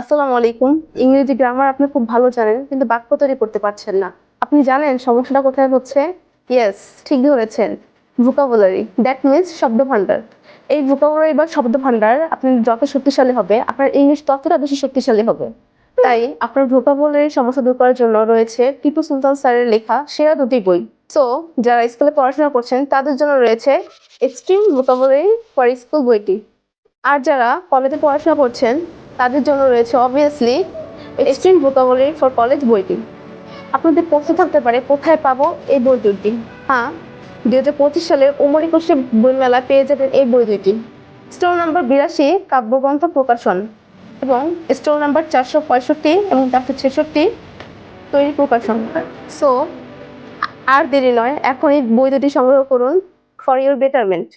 আসসালামু আলাইকুম। ইংরেজি গ্রামার আপনি খুব ভালো জানেন, কিন্তু বাক্য তৈরি করতে পারছেন না। আপনি জানেন সমস্যাটা কোথায় হচ্ছে? ইয়েস ঠিক ধরেছেন। ভোকাবুলারি দ্যাট মিনস শব্দ ভাণ্ডার এই ভোকাবুলারি বা শব্দ ভাণ্ডার আপনি যত শক্তিশালী হবে, আপনার ইংলিশ ততটা বেশি শক্তিশালী হবে। তাই আপনার ভোকাবুলারি সমস্যা দূর করার জন্য রয়েছে টিপু সুলতান স্যারের লেখা সেরা দুটি বই। সো যারা স্কুলে পড়াশোনা করছেন, তাদের জন্য রয়েছে এক্সট্রিম ভোকাবুলারি ফর স্কুল বইটি। আর যারা কলেজে পড়াশোনা করছেন তাদের জন্য রয়েছে obviously extreme vocabulary for college বইটি। আপনাদের প্রশ্ন থাকতে পারে, কোথায় পাবো এই বই দুটি হ্যাঁ দুই হাজার পঁচিশ সালের উমর একুশে বইমেলা পেয়ে যাবেন এই বই দুইটি স্টোর নাম্বার বিরাশি, কাব্যগ্রন্থ প্রকাশন। এবং স্টোর নাম্বার চারশো পঁয়ষট্টি এবং চারশো ছেষট্টি তৈরি প্রকাশন। সো আর দেরি নয় এখন এই বই দুটি সংগ্রহ করুন ফর ইউর বেটারমেন্ট